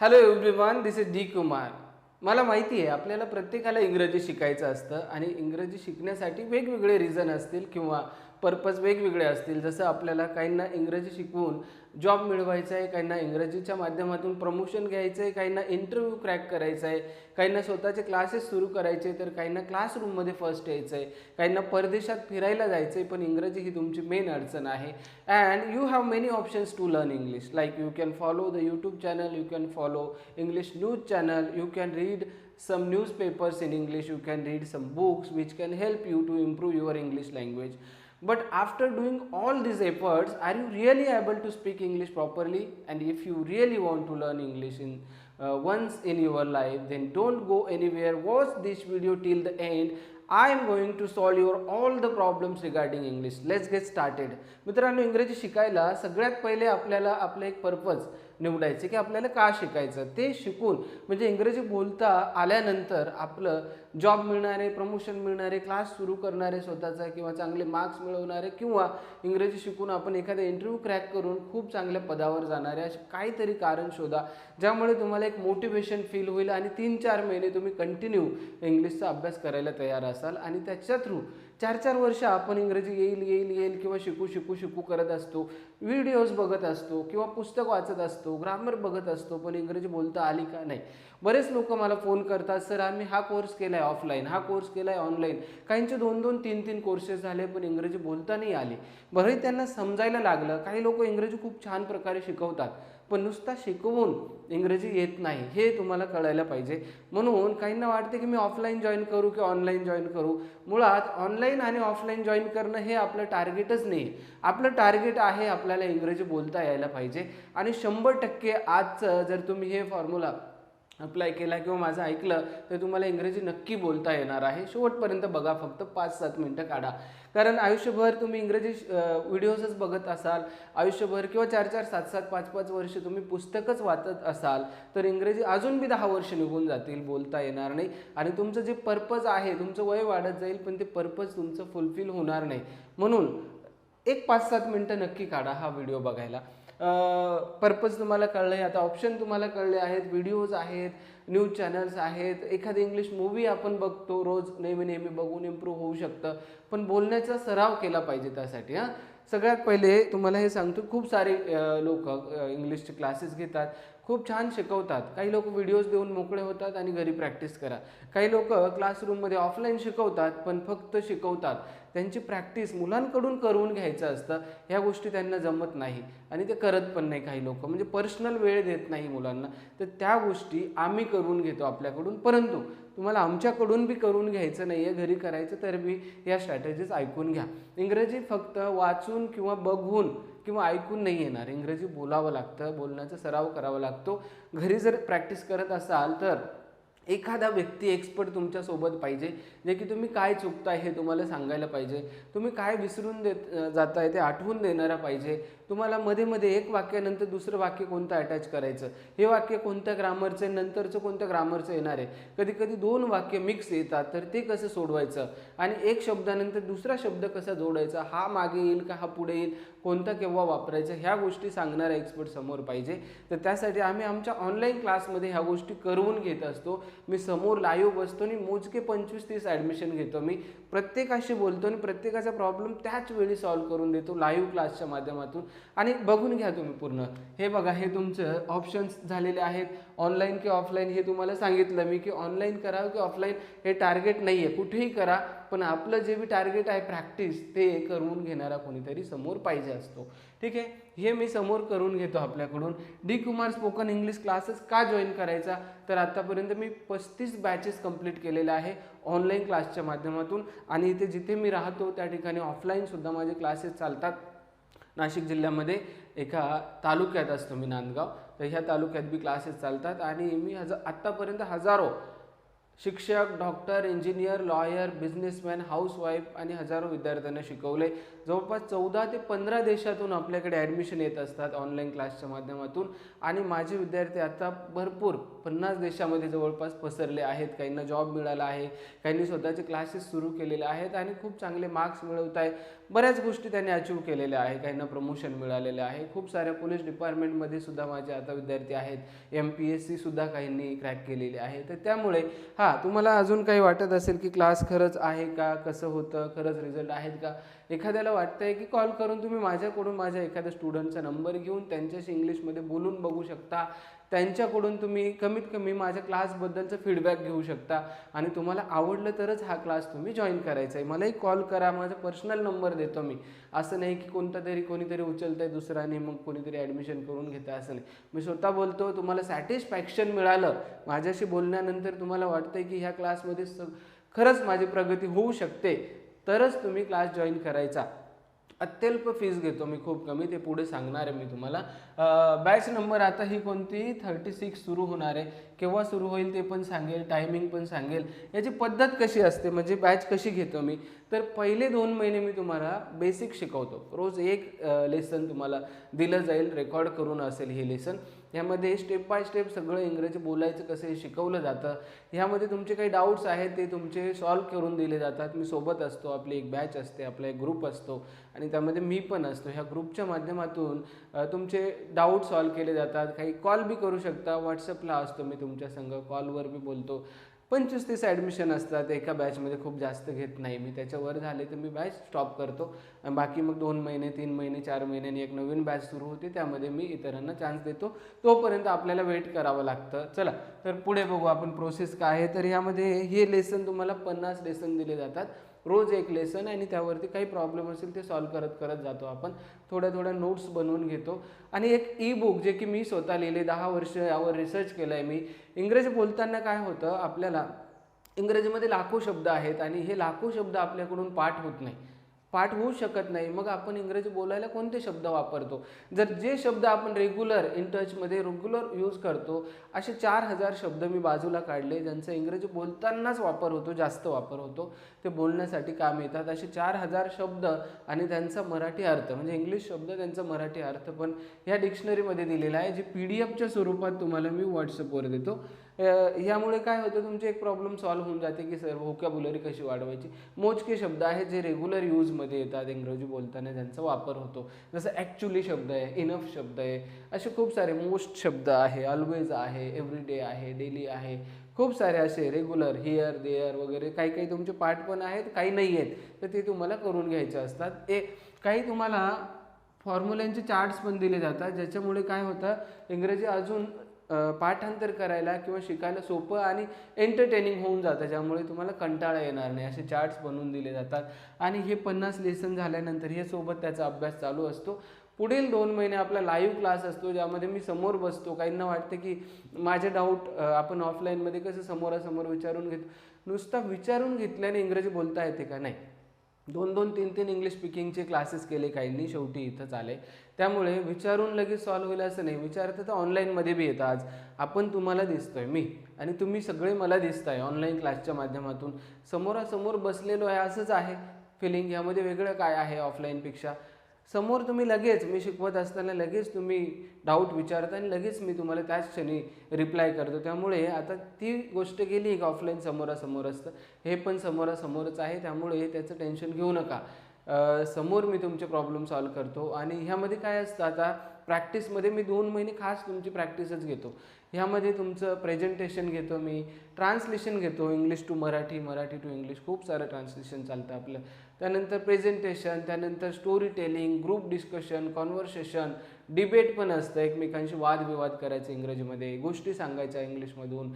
Hello everyone this is D Kumar मला माहिती आहे आपल्याला प्रत्येकाला इंग्रजी शिकायचं असतं आणि इंग्रजी शिकण्यासाठी वेगवेगळे रिझन असतील किंवा पर्पज वेगवेगळे असतील. जसं आपल्याला काहींना इंग्रजी शिकवून जॉब मिळवायचा आहे काहींना इंग्रजीच्या माध्यमातून प्रमोशन घ्यायचं आहे काहींना इंटरव्ह्यू क्रॅक करायचा आहे काहींना स्वतःचे क्लासेस सुरू करायचे तर काहींना क्लासरूममध्ये फर्स्ट यायचं आहे काहींना परदेशात फिरायला जायचं आहे पण इंग्रजी ही तुमची मेन अडचण आहे. And you have many options to learn English like you can follow the YouTube channel you can follow English news channel you can read some newspapers in english you can read some books which can help you to improve your english language. But after doing all these efforts are you really able to speak english properly and if you really want to learn english in uh, once in your life then don't go anywhere watch this video till the end I am going to solve your all the problems regarding English let's get started मित्रांनो इंग्रजी शिकायला सगळ्यात पहिले आपल्याला आपलं एक purpose निवडायचे की आपल्याला का शिकायचं? ते शिकून म्हणजे इंग्रजी बोलता आल्यानंतर आपलं जॉब मिळणारे प्रमोशन मिळणारे क्लास सुरू करणारे स्वतःचा किंवा चांगले मार्क्स मिळवणारे किंवा इंग्रजी शिकून आपण एखादा इंटरव्ह्यू क्रॅक करून खूप चांगल्या पदावर जाणारे असे काहीतरी कारण शोधा ज्यामुळे तुम्हाला एक मोटिवेशन फील होईल आणि तीन चार महिने तुम्ही कंटिन्यू इंग्लिशचा अभ्यास करायला तयार असाल आणि त्याच्या थ्रू चार चार वर्ष आपण इंग्रजी येईल येईल येईल किंवा शिकू शिकू शिकू करत असतो व्हिडिओज बघत असतो किंवा पुस्तक वाचत असतो ग्रामर बघत असतो पण इंग्रजी बोलता आली का नाही? बरेच लोक मला फोन करतात सर आम्ही हा कोर्स केला आहे ऑफलाईन हा कोर्स केला आहे ऑनलाईन काहींचे दोन दोन तीन तीन कोर्सेस झाले पण इंग्रजी बोलता नाही आली. बरंही त्यांना समजायला लागलं. काही लोक इंग्रजी खूप छान प्रकारे शिकवतात. पण नुसता शिकवून इंग्रजी येत नाही हे तुम्हाला कळायला पाहिजे. म्हणून काहींना वाटते की मी ऑफलाईन जॉईन करू की ऑनलाईन जॉईन करू. मुळात ऑनलाईन आणि ऑफलाईन जॉईन करणं हे आपलं टार्गेटच नाही. आपलं टार्गेट आहे आपल्याला इंग्रजी बोलता यायला पाहिजे. आणि शंभर टक्के आजचं जर तुम्ही हे फॉर्म्युला अप्लाय केला किंवा माझं ऐकलं तर तुम्हाला इंग्रजी नक्की बोलता येणार आहे. शेवटपर्यंत बघा फक्त पाच सात मिनटं काढा. कारण आयुष्यभर तुम्ही इंग्रजी व्हिडिओजच बघत असाल आयुष्यभर किंवा चार चार सात सात पाच पाच वर्ष तुम्ही पुस्तकच वाचत असाल तर इंग्रजी अजून बी दहा वर्ष निघून जातील बोलता येणार नाही. आणि तुमचं जे पर्पज आहे तुमचं वय वाढत जाईल पण ते पर्पज तुमचं फुलफिल होणार नाही. म्हणून एक पाच सात मिनटं नक्की काढा हा व्हिडिओ बघायला. पर्पज तुम्हाला कळलं आहे आता ऑप्शन तुम्हाला कळले आहेत व्हिडिओज आहेत न्यूज चॅनल्स आहेत. एखादी इंग्लिश मूवी आपण बघतो रोज नेहमी नेहमी बघून इम्प्रूव्ह होऊ शकतं. पण बोलण्याचा सराव केला पाहिजे त्यासाठी हां. सगळ्यात पहिले तुम्हाला हे सांगतो खूप सारे लोक इंग्लिशचे क्लासेस घेतात. खूप छान शिकवतात. काही लोक व्हिडिओज देऊन मोकळे होतात आणि घरी प्रॅक्टिस करा. काही लोक क्लासरूममध्ये ऑफलाईन शिकवतात पण फक्त शिकवतात. त्यांची प्रॅक्टिस मुलांकडून करून घ्यायचं असतं ह्या गोष्टी त्यांना जमत नाही. आणि ते करत पण नाही काही लोक. म्हणजे पर्सनल वेळ देत नाही मुलांना. तर त्या गोष्टी आम्ही करून घेतो आपल्याकडून. परंतु तुम्हाला आमच्याकडून बी करून घ्यायचं नाही आहे घरी करायचं तर बी या स्ट्रॅटेजीज ऐकून घ्या. इंग्रजी फक्त वाचून किंवा बघून किंवा ऐकून नाही येणार. इंग्रजी बोलावं लागतं बोलण्याचा सराव करावा लागतो. घरी जर प्रॅक्टिस करत असाल तर एखादा व्यक्ती एक्सपर्ट तुमच्यासोबत पाहिजे जे की तुम्ही काय चुकताय हे तुम्हाला सांगायला पाहिजे. तुम्ही काय विसरून देत जाताय ते आठवून देणारा पाहिजे. तुम्हाला मध्ये मध्ये एक वाक्यानंतर दुसरं वाक्य कोणतं अटॅच करायचं? हे वाक्य कोणत्या ग्रामरचं नंतरचं कोणत्या ग्रामरचं येणार आहे? कधी कधी दोन वाक्य मिक्स येतात तर ते कसं सोडवायचं? आणि एक शब्दानंतर दुसरा शब्द कसा जोडायचा हा मागे येईल का हा पुढे येईल कोणता केव्हा वापरायचं ह्या गोष्टी सांगणारा एक्सपर्ट समोर पाहिजे. तर त्यासाठी आम्ही आमच्या ऑनलाईन क्लासमध्ये ह्या गोष्टी करवून घेत असतो. मी समोर लाईव्ह बसतो आणि मोजके पंचवीस तीस ॲडमिशन घेतो मी. प्रत्येकाशी बोलतो आणि प्रत्येकाचा प्रॉब्लेम त्याच वेळी सॉल्व्ह करून देतो लाईव्ह क्लासच्या माध्यमातून. आणि बघून घ्या तुम्ही पूर्ण. हे बघा हे तुमचं ऑप्शन्स झालेले आहेत. ऑनलाईन की ऑफलाईन हे तुम्हाला सांगितलं. मी की ऑनलाईन करा की ऑफलाईन हे टार्गेट नाही आहे कुठेही करा पण आपलं जे बी टार्गेट आहे प्रॅक्टिस ते करून घेणारा कोणीतरी समोर पाहिजे असतो. ठीक आहे? हे मी समोर करून घेतो आपल्याकडून. D Kumar spoken English classes का जॉईन करायचा? तर आत्तापर्यंत मी पस्तीस बॅचेस कंप्लीट केलेल्या आहे ऑनलाईन क्लासच्या माध्यमातून. आणि इथे जिथे मी राहतो त्या ठिकाणी ऑफलाईनसुद्धा माझे क्लासेस चालतात. नाशिक जिल्ह्यामध्ये एका तालुक्यात असतो मी नांदगाव. तर ह्या तालुक्यात बी क्लासेस चालतात. आणि मी हज आत्तापर्यंत हजारो शिक्षक doctor engineer lawyer businessman housewife आणि हजारो विद्यार्थ्यांना शिकवले जवळपास चौदा ते पंधरा देशातून आपल्याकडे ॲडमिशन येत असतात ऑनलाईन क्लासच्या माध्यमातून. आणि माझे विद्यार्थी आता भरपूर पन्नास देशामध्ये जवळपास पसरले आहेत. काहींना जॉब मिळाला आहे काहींनी स्वतःचे क्लासेस सुरू केलेले आहेत आणि खूप चांगले मार्क्स मिळवत आहे बऱ्याच गोष्टी त्यांनी अचीव केलेल्या आहे काहींना प्रमोशन मिळालेलं आहे. खूप साऱ्या पोलीस डिपार्टमेंटमध्ये सुद्धा माझे आता विद्यार्थी आहेत. एम पी एस सी सुद्धा काहींनी क्रॅक केलेली आहे. तर त्यामुळे हां तुम्हाला अजून काही वाटत असेल की क्लास खरंच आहे का? कसं होतं? खरंच रिझल्ट आहेत का? एखाद्याला वाटतंय की कॉल करून तुम्ही माझ्याकडून माझ्या एखाद्या स्टुडंटचा नंबर घेऊन त्यांच्याशी इंग्लिशमध्ये बोलून बघू शकता. त्यांच्याकडून तुम्ही कमीत कमी माझ्या क्लासबद्दलचं फीडबॅक घेऊ शकता. आणि तुम्हाला आवडलं तरच हा क्लास तुम्ही जॉईन करायचा आहे. मलाही कॉल करा माझा पर्सनल नंबर देतो मी. असं नाही की कोणता तरी कोणीतरी उचलतंय दुसराने मग कोणीतरी ॲडमिशन करून घेतं असं नाही. मी स्वतः बोलतो तुम्हाला सॅटिस्फॅक्शन मिळालं. माझ्याशी बोलल्यानंतर तुम्हाला वाटतंय की ह्या क्लासमध्ये स खरंच माझी प्रगती होऊ शकते. तरच तुम्ही क्लास जॉईन करायचा. अत्यल्प फीज घेतो मी खूप कमी. ते पुढे सांगणार आहे मी तुम्हाला. बॅच नंबर आता ही कोणती? थर्टी सिक्स सुरू होणार आहे. केव्हा सुरू होईल ते पण सांगेल टायमिंग पण सांगेल. याची पद्धत कशी असते? म्हणजे बॅच कशी घेतो मी? तर पहिले दोन महिने मी तुम्हाला बेसिक शिकवतो. रोज एक लेसन तुम्हाला दिलं जाईल रेकॉर्ड करून असेल हे लेसन ह्यामध्ये स्टेप बाय स्टेप सगळं इंग्रजी बोलायचं कसं हे शिकवलं जातं. ह्यामध्ये तुमचे काही डाऊट्स आहेत ते तुमचे सॉल्व करून दिले जातात. मी सोबत असतो आपली एक बॅच असते आपला एक ग्रुप असतो. आणि त्यामध्ये मी पण असतो. ह्या ग्रुपच्या माध्यमातून तुमचे डाऊट सॉल्व केले जातात. काही कॉल बी करू शकता. व्हॉट्सअपला असतो मी तुमच्या संग. कॉलवर बी बोलतो. पंचवीस तीस ॲडमिशन असतात. एका बॅचमध्ये खूप जास्त घेत नाही. मी त्याच्यावर झाले तर मी बॅच स्टॉप करतो. बाकी मग दोन महिने तीन महिने चार महिन्यांनी एक नवीन बॅच सुरू होते. त्यामध्ये मी इतरांना चान्स देतो. तोपर्यंत आपल्याला वेट करावं लागतं. चला तर पुढे बघू आपण प्रोसेस काय आहे. तर ह्यामध्ये हे लेसन तुम्हाला पन्नास लेसन दिले जातात. रोज एक लेसन आणि त्यावरती काही प्रॉब्लेम असेल ते सॉल्व करत करत जातो. आपण थोड्या थोड्या नोट्स बनवून घेतो. आणि एक ई बुक जे की मी स्वतः लिहिले दहा वर्ष यावर रिसर्च केलं आहे मी. इंग्रजी बोलताना काय होतं आपल्याला इंग्रजीमध्ये लाखो शब्द आहेत आणि हे लाखो शब्द आपल्याकडून पाठ होत नाही. पाठ होऊ शकत नाही. मग आपण इंग्रजी बोलायला कोणते शब्द वापरतो? जर जे शब्द आपण रेग्युलर इन टचमध्ये रेग्युलर यूज करतो असे चार हजार शब्द मी बाजूला काढले ज्यांचा इंग्रजी बोलतानाच वापर होतो जास्त वापर होतो ते बोलण्यासाठी काम येतात. असे चार हजार शब्द आणि त्यांचा मराठी अर्थ म्हणजे इंग्लिश शब्द त्यांचा मराठी अर्थ पण ह्या डिक्शनरीमध्ये दिलेला आहे जे पी डी एफच्या स्वरूपात तुम्हाला मी व्हॉट्सअपवर देतो. यामुळे काय होतं तुमचे एक प्रॉब्लेम सॉल्व्ह होऊन जाते की सर व्होकॅब्युलरी कशी वाढवायची? मोजके शब्द आहेत जे रेग्युलर यूजमध्ये येतात इंग्रजी बोलताना त्यांचा वापर होतो. जसं ॲक्च्युली शब्द आहे इनफ शब्द आहे असे खूप सारे मोस्ट शब्द आहे ऑलवेज आहे एव्हरीडे आहे डेली आहे. खूप सारे असे रेग्युलर हिअर देअर वगैरे काही काही तुमचे पाठ पण आहेत काही नाही आहेत तर ते तुम्हाला करून घ्यायचे असतात. ए काही तुम्हाला फॉर्म्युल्यांचे चार्ट्स पण दिले जातात ज्याच्यामुळे काय होतं इंग्रजी अजून पाठांतर करायला किंवा शिकायला सोपं आणि एंटरटेनिंग होऊन जातं ज्यामुळे तुम्हाला कंटाळा येणार नाही. असे चार्ट्स बनवून दिले जातात. आणि हे पन्नास लेसन झाल्यानंतर हे सोबत त्याचा अभ्यास चालू असतो. पुढील दोन महिने आपला लाईव्ह क्लास असतो ज्यामध्ये मी समोर बसतो. काहींना वाटतं की माझे डाऊट आपण ऑफलाईनमध्ये कसं समोरासमोर विचारून घेतो. नुसता विचारून घेतल्याने इंग्रजी बोलता येते का? नाही. दोन दोन तीन तीन इंग्लिश स्पीकिंगचे क्लासेस केले काहींनी शेवटी इथंच आले त्यामुळे विचारून लगेच सॉल्व्ह होईल असं नाही. विचारतं तर ऑनलाईनमध्ये बी येतं आज. आपण तुम्हाला दिसतोय मी. आणि तुम्ही सगळे मला दिसताय ऑनलाईन क्लासच्या माध्यमातून. समोरासमोर बसलेलो आहे असंच आहे. फिलिंग यामध्ये वेगळं काय आहे ऑफलाईनपेक्षा समोर तुम्ही लगेच मी शिकवत असताना लगेच तुम्ही डाऊट विचारता आणि लगेच मी तुम्हाला त्याच क्षणी रिप्लाय करतो. त्यामुळे आता ती गोष्ट गेली एक ऑफलाईन समोरासमोर असतं. हे पण समोरासमोरच आहे त्यामुळे त्याचं टेन्शन घेऊ नका. समोर मी तुमचे प्रॉब्लेम सॉल्व करतो आणि ह्यामध्ये काय असतं आता प्रॅक्टिसमध्ये मी दोन महिने खास तुमची प्रॅक्टिसच घेतो. ह्यामध्ये तुमचं प्रेझेंटेशन घेतो मी. ट्रान्सलेशन घेतो English to Marathi Marathi to English खूप सारं ट्रान्सलेशन चालतं आपलं. त्यानंतर प्रेझेंटेशन त्यानंतर story telling group discussion conversation debate पण असतं. एकमेकांशी वादविवाद करायचं इंग्रजीमध्ये. गोष्टी सांगायच्या इंग्लिशमधून.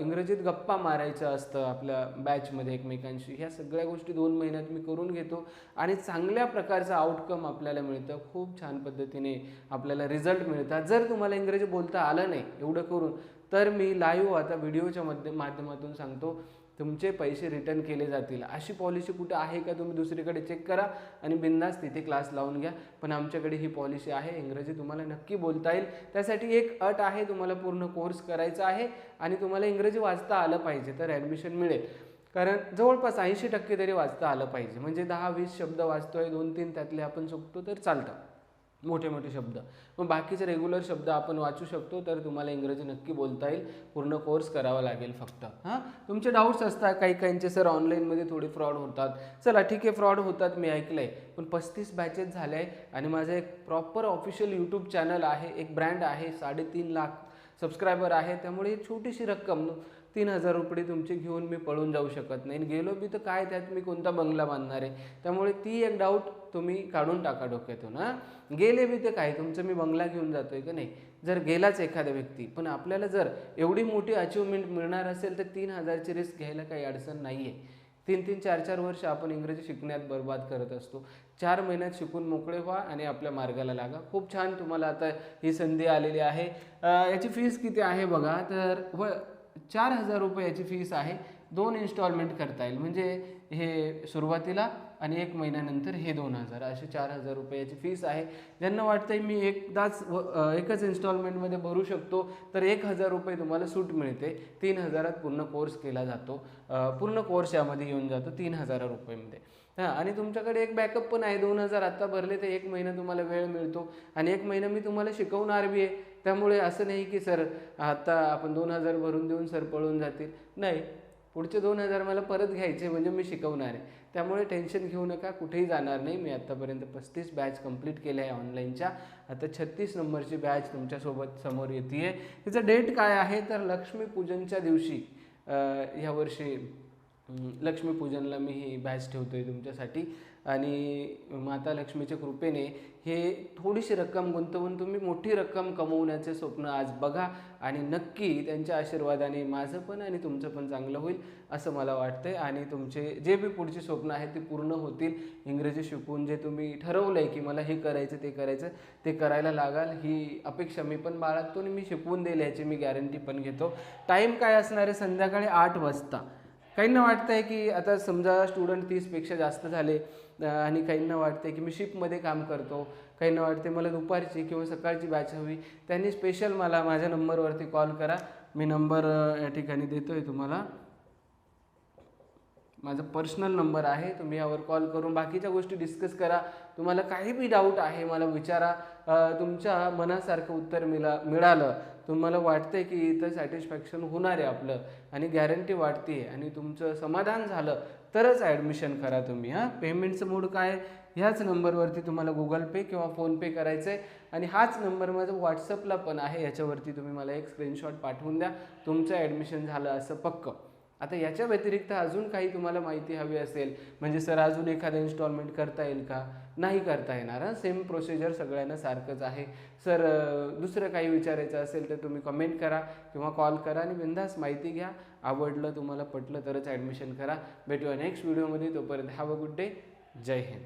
इंग्रजीत गप्पा मारायचं असतं आपल्या बॅचमध्ये एकमेकांशी. ह्या सगळ्या गोष्टी दोन महिन्यात मी करून घेतो. आणि चांगल्या प्रकारचं आउटकम आपल्याला मिळतं. खूप छान पद्धतीने आपल्याला रिझल्ट मिळतात. जर तुम्हाला इंग्रजी बोलता आलं नाही एवढं करून तर मी लाईव्ह आता व्हिडिओच्या मध्य माध्यमातून सांगतो तुमचे पैसे रिटर्न केले जातील. अशी पॉलिसी कुठं आहे का तुम्ही दुसरीकडे चेक करा आणि बिंदास तिथे क्लास लावून घ्या. पण आमच्याकडे ही पॉलिसी आहे इंग्रजी तुम्हाला नक्की बोलता येईल. त्यासाठी एक अट आहे तुम्हाला पूर्ण कोर्स करायचा आहे आणि तुम्हाला इंग्रजी वाचता आलं पाहिजे तर ॲडमिशन मिळेल. कारण जवळपास ऐंशी टक्के तरी वाचता आलं पाहिजे. म्हणजे दहा वीस शब्द वाचतोय दोन तीन त्यातले आपण चुकतो तर चालतं. मोठे मोठे शब्द. मग बाकीचे रेग्युलर शब्द आपण वाचू शकतो तर तुम्हाला इंग्रजी नक्की बोलता येईल. पूर्ण कोर्स करावा लागेल फक्त. हां? तुमचे डाऊट्स असतात काही काहींचे सर ऑनलाईनमध्ये थोडे फ्रॉड होतात. चला ठीक आहे फ्रॉड होतात मी ऐकलं आहे पण पस्तीस बॅचेस झाले आहे आणि माझं एक प्रॉपर ऑफिशियल यूट्यूब चॅनल आहे एक ब्रँड आहे साडेतीन लाख सबस्क्रायबर आहे. त्यामुळे छोटीशी रक्कम तीन हजार रुपये तुमचे घेऊन मी पळून जाऊ शकत नाही. आणि गेलो बी तर काय त्यात मी कोणता बंगला बांधणार आहे? त्यामुळे ती एक डाऊट तुम्ही काढून टाका डोक्यातून हां. गेले बी ते काय? तुमचं मी बंगला घेऊन जातोय का नाही? जर गेलाच एखादा व्यक्ती पण आपल्याला जर एवढी मोठी अचिव्हमेंट मिळणार असेल तर तीन हजारची रिस्क घ्यायला काही अडचण नाही आहे तीन तीन चार चार वर्ष आपण इंग्रजी शिकण्यात बर्बाद करत असतो. चार महिन्यात शिकून मोकळे व्हा आणि आपल्या मार्गाला लागा. खूप छान तुम्हाला आता ही संधी आलेली आहे. याची फीस किती आहे बघा? तर व चार हजार रुपये याची फीस आहे दोन इन्स्टॉलमेंट करता येईल. म्हणजे हे सुरुवातीला आणि एक महिन्यानंतर हे दोन हजार. असे चार हजार रुपयाची फीस आहे. ज्यांना वाटतंय मी एकदाच व एकच इन्स्टॉलमेंटमध्ये भरू शकतो तर एक हजार रुपये तुम्हाला सूट मिळते. तीन हजारात पूर्ण कोर्स केला जातो. पूर्ण कोर्स यामध्ये येऊन जातो तीन हजार रुपयेमध्ये. हां आणि तुमच्याकडे एक बॅकअप पण आहे. दोन हजार आत्ता भरले तर एक महिना तुम्हाला वेळ मिळतो. आणि एक महिना मी तुम्हाला शिकवणार बी आहे त्यामुळे असं नाही की सर आता आपण दोन हजार भरून देऊन सर पळून जातील. नाही पुढचे दोन हजार मला परत घ्यायचे म्हणजे मी शिकवणार आहे. त्यामुळे टेन्शन घेऊ नका कुठेही जाणार नाही. मी आत्तापर्यंत पस्तीस बॅच कंप्लीट केल्या आहे ऑनलाईनच्या. आता छत्तीस नंबरची बॅच तुमच्यासोबत समोर येते आहे तिचं डेट काय आहे? तर लक्ष्मीपूजनच्या दिवशी ह्यावर्षी लक्ष्मीपूजनला मी ही बॅच ठेवतो आहे तुमच्यासाठी. आणि माता लक्ष्मीच्या कृपेने हे थोडीशी रक्कम गुंतवून तुम्ही मोठी रक्कम कमवण्याचे स्वप्न आज बघा आणि नक्की त्यांच्या आशीर्वादाने माझं पण आणि तुमचं पण चांगलं होईल असं मला वाटतंय. आणि तुमचे जे बी पुढची स्वप्न आहेत ते पूर्ण होतील. इंग्रजी शिकून जे तुम्ही ठरवलं आहे की मला हे करायचं ते करायचं ते करायला लागाल ही अपेक्षा मी पण बाळगतो आणि मी शिकवून देईल याची मी गॅरंटी पण घेतो. टाईम काय असणार आहे? संध्याकाळी आठ वाजता. काहींना वाटतं आहे की आता समजा स्टुडंट तीसपेक्षा जास्त झाले आणि काहींना वाटतंय की मी शिपमध्ये काम करतो काहींना वाटते मला दुपारची किंवा सकाळची बॅच हवी त्यांनी स्पेशल मला माझ्या नंबरवरती कॉल करा. मी नंबर या ठिकाणी देतोय तुम्हाला. माझा पर्सनल नंबर आहे तुम्ही यावर कॉल करून बाकीच्या गोष्टी डिस्कस करा. तुम्हाला काही बी डाऊट आहे मला विचारा. तुमच्या मनासारखं उत्तर मिला मिळालं तुम्हाला वाटते की इथं सॅटिस्फॅक्शन होणार आहे आपलं आणि गॅरंटी वाटते आणि तुमचं समाधान झालं तरच ॲडमिशन करा तुम्ही हां? पेमेंटचं मोड काय? ह्याच नंबरवरती तुम्हाला गुगल पे किंवा फोनपे करायचं आहे आणि हाच नंबर माझा व्हॉट्सअपला पण आहे याच्यावरती तुम्ही मला एक स्क्रीनशॉट पाठवून द्या. तुमचं ॲडमिशन झालं असं पक्कं. आता याच्या व्यतिरिक्त अजून काही तुम्हाला माहिती हवी असेल म्हणजे सर अजून एखादं इन्स्टॉलमेंट करता येईल का? नाही करता येणार हां सेम प्रोसिजर सगळ्यांना सारखंच आहे. सर दुसरं काही विचारायचं असेल तर तुम्ही कमेंट करा किंवा कॉल करा आणि बिंदास माहिती घ्या. आवडलं तुम्हाला पटलं तरच ॲडमिशन करा. भेटूया नेक्स्ट व्हिडिओमध्ये तोपर्यंत have a good day Jai Hind.